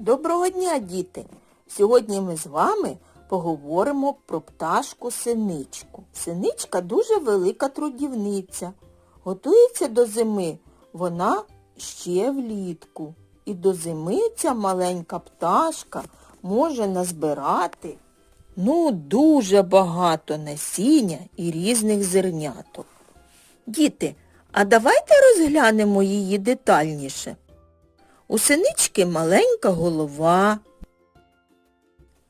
Доброго дня, діти! Сьогодні ми з вами поговоримо про пташку синичку. Синичка дуже велика трудівниця. Готується до зими вона ще влітку. І до зими ця маленька пташка може назбирати ну дуже багато насіння і різних зерняток. Діти, а давайте розглянемо її детальніше. У синички маленька голова,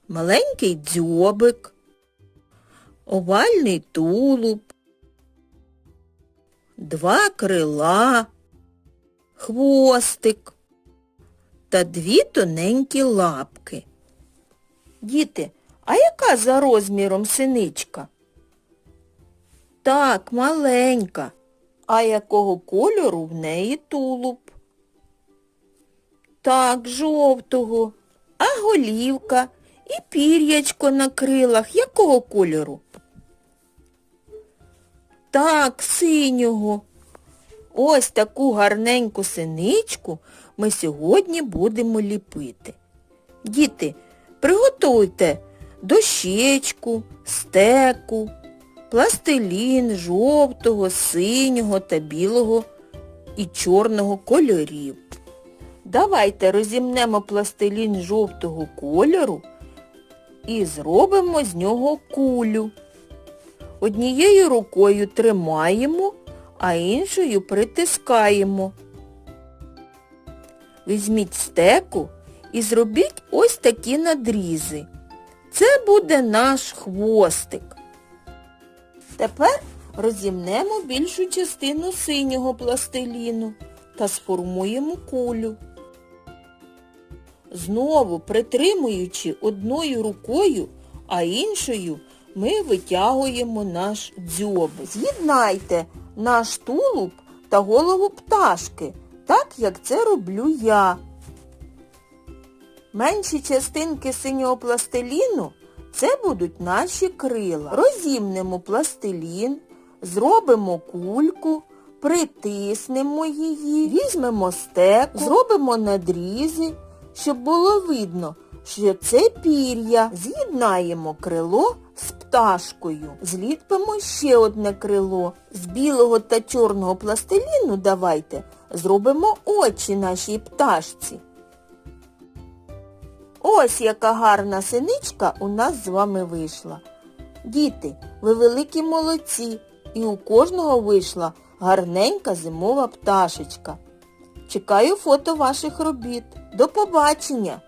маленький дзьобик, овальний тулуб, два крила, хвостик та дві тоненькі лапки. Діти, а яка за розміром синичка? Так, маленька. А якого кольору в неї тулуб? Так, жовтого. А голівка і пір'ячко на крилах якого кольору? Так, синього. Ось таку гарненьку синичку ми сьогодні будемо ліпити. Діти, приготуйте дощечку, стеку, пластилін жовтого, синього та білого і чорного кольорів. Давайте розімнемо пластилін жовтого кольору і зробимо з нього кулю. Однією рукою тримаємо, а іншою притискаємо. Візьміть стеку і зробіть ось такі надрізи. Це буде наш хвостик. Тепер розімнемо більшу частину синього пластиліну та сформуємо кулю. Знову притримуючи одною рукою, а іншою ми витягуємо наш дзьоб. З'єднайте наш тулуб та голову пташки, так як це роблю я. Менші частинки синього пластиліну це будуть наші крила. Розімнемо пластилін, зробимо кульку, притиснемо її, візьмемо стеку, зробимо надрізи, щоб було видно, що це пір'я. З'єднаємо крило з пташкою. Зліпимо ще одне крило. З білого та чорного пластиліну давайте зробимо очі нашій пташці. Ось яка гарна синичка у нас з вами вийшла. Діти, ви великі молодці, і у кожного вийшла гарненька зимова пташечка. Чекаю фото ваших робіт. До побачення!